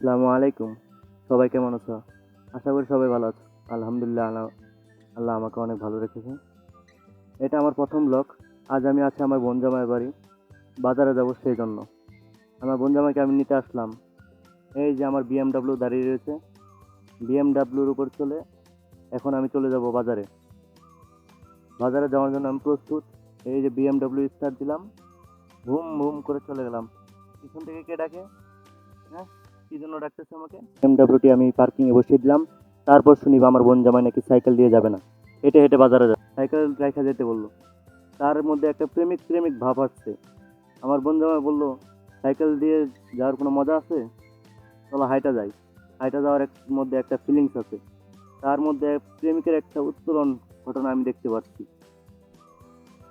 আসসালামু আলাইকুম। সবাই কেমন আছো? আশা করি সবাই ভালো আছো। আলহামদুলিল্লাহ, আল্লাহ আল্লাহ আমাকে অনেক ভালো রেখেছে এটা আমার প্রথম ব্লগ আজ আমি আছি আমার বোন জামাইয়ের বাড়ি। বাজারে যাব সেই জন্য আমার বোন জামাইকে আমি নিতে আসলাম। এই যে আমার বিএমডাব্লিউ দাঁড়িয়ে রয়েছে। বিএমডাব্লিউর উপর চলে এখন আমি চলে যাব বাজারে। বাজারে যাওয়ার জন্য আমি প্রস্তুত। এই যে বিএমডাব্লিউ স্টার্ট দিলাম। ভুম ভুম করে চলে গেলাম। পিছন থেকে কে ডাকে? হ্যাঁ? কি জন্য ডাকতেছে আমাকে। এমডাব্লিউটি আমি পার্কিংয়ে বসিয়ে দিলাম। তারপর শুনি আমার বোন জামাই নাকি সাইকেল দিয়ে যাবে না। হেঁটে হেঁটে বাজারে যাবে। সাইকেল রেখা যেতে বলল। তার মধ্যে একটা প্রেমিক প্রেমিক ভাব আসছে। আমার বোন জামাই বলল সাইকেল দিয়ে যাওয়ার কোনো মজা আছে? চলো হাইটা যাই। হাইটা যাওয়ার এক মধ্যে একটা ফিলিংস আছে। তার মধ্যে প্রেমিকের একটা উত্তোলন ঘটনা আমি দেখতে পাচ্ছি।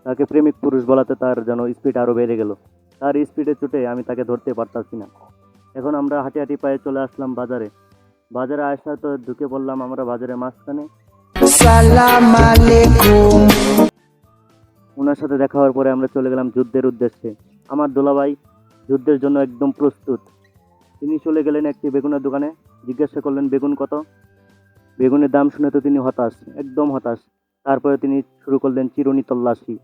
তাকে প্রেমিক পুরুষ বলাতে তার যেন স্পিড আরও বেড়ে গেল। তার স্পিডে ছুটে আমি তাকে ধরতে পারতাছি না। এখন আমরা হাঁটি হাঁটি পায়ে চলে আসলাম বাজারে। বাজারে আসা তো ঢুকে পড়লাম আমরা বাজারে মাঝখানে। ওনার সাথে দেখা হওয়ার পরে আমরা চলে গেলাম যুদ্ধের উদ্দেশ্যে। আমার দোলাভাই যুদ্ধের জন্য একদম প্রস্তুত। তিনি চলে গেলেন একটি বেগুনের দোকানে। জিজ্ঞাসা করলেন বেগুন কত? বেগুনের দাম শুনে তো তিনি হতাশ একদম হতাশ। তারপরে তিনি শুরু করলেন চিরুনি তল্লাশি।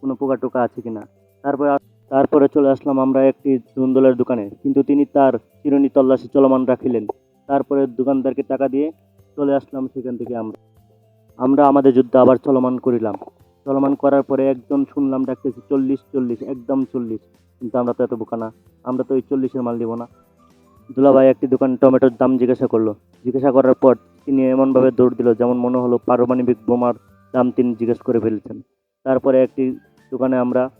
কোনো পোকা টোকা আছে কিনা? তারপরে তারপরে চলে আসলাম আমরা একটি ধুন্দলের দোকানে। কিন্তু তিনি তার চিরুনি তল্লাশি চলমান রাখিলেন। তারপরে দোকানদারকে টাকা দিয়ে চলে আসলাম সেখান থেকে আমরা। আমরা আমাদের যুদ্ধ আবার চলমান করিলাম। চলমান করার পরে একজন শুনলাম ডাকতেছি, চল্লিশ চল্লিশ, একদম চল্লিশ। কিন্তু আমরা তো এত বোকা না। আমরা তো ওই চল্লিশের মাল দিব না। দুলাভাই একটি দোকান টমেটোর দাম জিজ্ঞাসা করল। জিজ্ঞাসা করার পর তিনি এমনভাবে দৌড় দিল যেমন মনে হলো পারমাণবিক বোমার দাম তিনি জিজ্ঞেস করে ফেলেছেন। তারপরে একটি দোকানে আমরা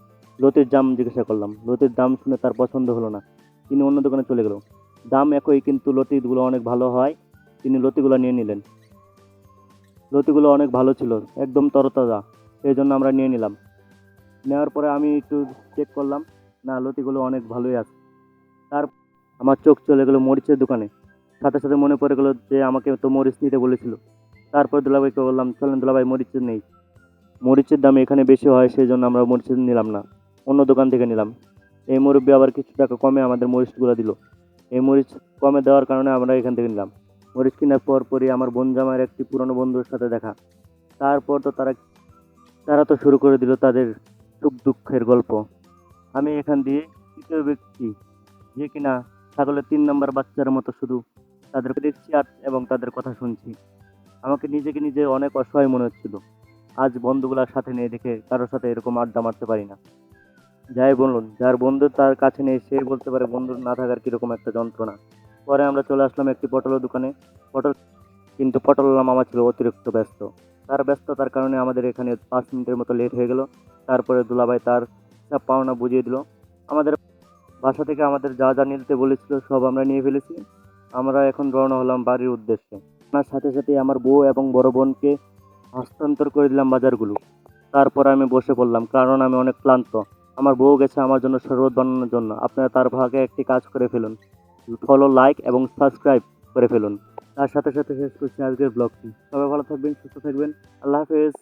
লতির দাম জিজ্ঞাসা করলাম। লতির দাম শুনে তার পছন্দ হলো না। তিনি অন্য দোকানে চলে গেল। দাম একই, কিন্তু লতিগুলো অনেক ভালো হয়। তিনি লতিগুলো নিয়ে নিলেন। লতিগুলো অনেক ভালো ছিল, একদম তরতাজা। সেই জন্য আমরা নিয়ে নিলাম। নেওয়ার পরে আমি একটু চেক করলাম, না, লতিগুলো অনেক ভালোই আছে। তার আমার চোখ চলে গেলো মরিচের দোকানে। সাথে সাথে মনে পড়ে গেলো যে আমাকে তো মরিচ নিতে বলেছিল। তারপর দুলাভাইকে বললাম, চলেন দুলাভাই মরিচের নেই। মরিচের দাম এখানে বেশি হয় সেই জন্য আমরা মরিচের নিলাম না। অন্য দোকান থেকে নিলাম। এই মুরব্বী আবার কিছু টাকা কমে আমাদের মরিচগুলো দিল। এই মরিচ কমে দেওয়ার কারণে আমরা এখান থেকে নিলাম। মরিচ কেনার পর পরই আমার বোন জামাইয়ের একটি পুরনো বন্ধুর সাথে দেখা। তারপর তো তারা তারা তো শুরু করে দিল তাদের সুখ দুঃখের গল্প। আমি এখান দিয়ে তৃতীয় ব্যক্তি। যে কিনা ছাগলের তিন নম্বর বাচ্চার মতো শুধু তাদেরকে দেখছি আর এবং তাদের কথা শুনছি। আমাকে নিজেকে নিজে অনেক অসহায় মনে হচ্ছিল। আজ বন্ধুগুলার সাথে নিয়ে দেখে কারোর সাথে এরকম আড্ডা মারতে পারি না। যাই বলুন, যার বন্ধু তার কাছে নেই, সে বলতে পারে বন্ধুর না থাকার কীরকম একটা যন্ত্রণা। পরে আমরা চলে আসলাম একটি পটলের দোকানে। পটল কিন্তু পটলওয়ালা মামা ছিল অতিরিক্ত ব্যস্ত। তার ব্যস্ততার কারণে আমাদের এখানে পাঁচ মিনিটের মতো লেট হয়ে গেল। তারপরে দুলাভাই তার সব পাওনা বুঝিয়ে দিল। আমাদের বাসা থেকে আমাদের যা যা নিতে বলেছিল সব আমরা নিয়ে ফেলেছি। আমরা এখন রওনা হলাম বাড়ির উদ্দেশ্যে। আমার সাথে সাথে আমার বউ এবং বড় বোনকে হস্তান্তর করে দিলাম বাজারগুলো। তারপর আমি বসে পড়লাম, কারণ আমি অনেক ক্লান্ত। আমার বউ গেছে আমার জন্য শরবত বানানোর জন্য। আপনারা তার ভাগে একটি কাজ করে ফেলুন। ফলো লাইক এবং সাবস্ক্রাইব করে ফেলুন। তার সাথে সাথে শেষ করছি আজকের ব্লগটি সবাই ভালো থাকবেন, সুস্থ থাকবেন। আল্লাহ হাফেজ।